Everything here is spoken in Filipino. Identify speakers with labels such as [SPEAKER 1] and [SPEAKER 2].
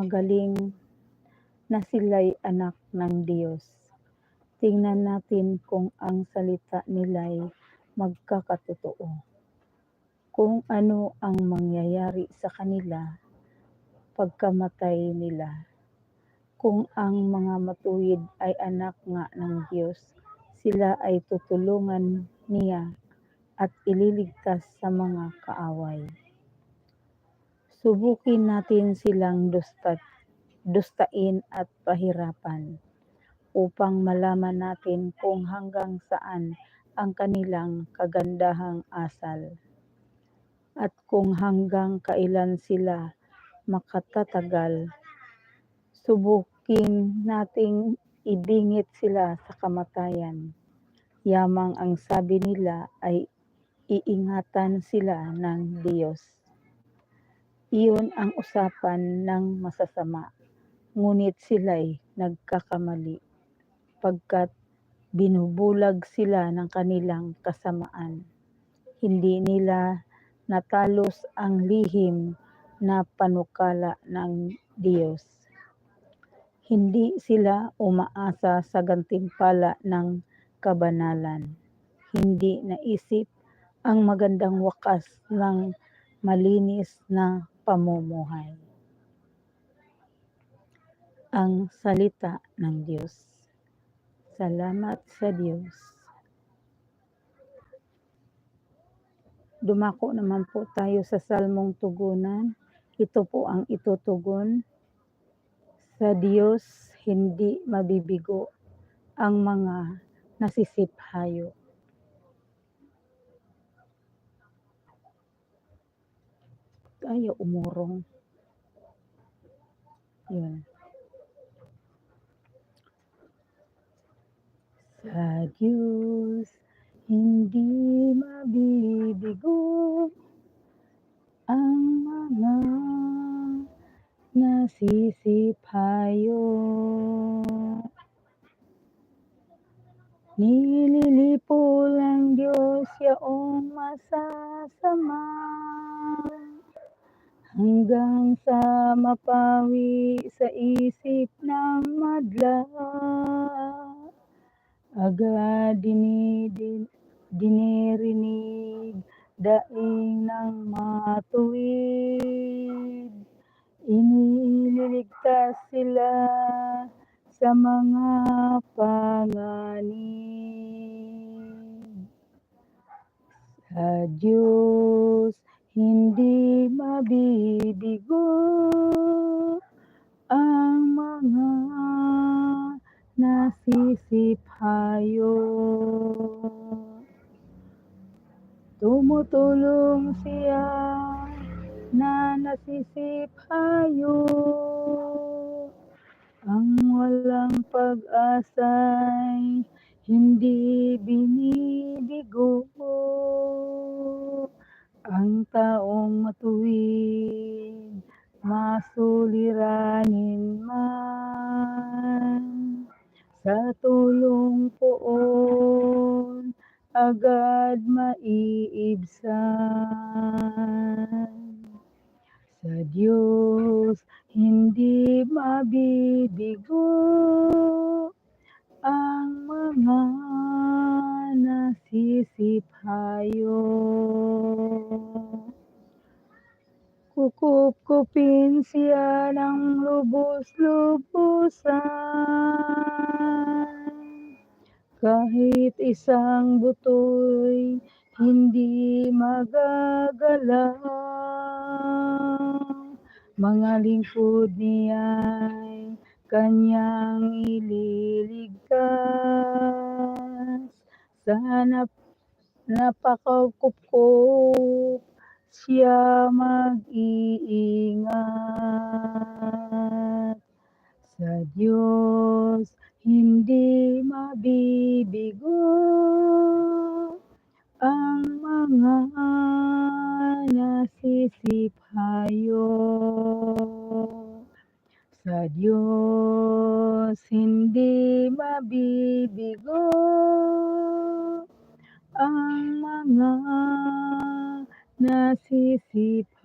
[SPEAKER 1] magaling na sila'y anak ng Diyos. Tingnan natin kung ang salita nila'y magkakatotoo. Kung ano ang mangyayari sa kanila pagkamatay nila. Kung ang mga matuwid ay anak nga ng Diyos, sila ay tutulungan niya at ililigtas sa mga kaaway. Subukin natin silang dustat, dustain at pahirapan upang malaman natin kung hanggang saan ang kanilang kagandahang asal at kung hanggang kailan sila makatatagal. Subukin nating ibingit sila sa kamatayan. Yamang ang sabi nila ay iingatan sila ng Diyos. Iyon ang usapan ng masasama, ngunit sila'y nagkakamali, pagkat binubulag sila ng kanilang kasamaan. Hindi nila natalos ang lihim na panukala ng Diyos. Hindi sila umaasa sa gantimpala ng kabanalan. Hindi naisip ang magandang wakas ng malinis na pamumuhay. Ang salita ng Diyos. Salamat sa Diyos. Dumako naman po tayo sa salmong tugunan. Ito po ang itutugon. Sa Diyos hindi mabibigo ang mga nasisiphayo. Tayo umurong. Yun. Sa Diyos hindi mabibigo ang mga nasisiphayo. Nililipo lang Diyos yaong masasama hanggang sa mapawi sa isip ng madla. Agad dinidin, dinirinig daing ng matuwid. Iniligtas sila sa mga panganib. Nasisiphayo. Tumutulong siya na nasisiphayo. Ang walang pag-asa'y hindi binibigo. Ang taong matuwid, masuliranin man. Sa tulong poon, agad maiibsan. Sa Diyos hindi mabibigo ang mga nasisiphayo. Kukup-kupin siya ng lubos-lubusan. Kahit isang butoy hindi magagalaw. Mga lingkod niya'y kanyang ililigtas. Sa nap napakakup siya mag-iingat. Sa Diyos nasisiphayo. Sa Diyos hindi mabibigo ang mga nasisiphayo.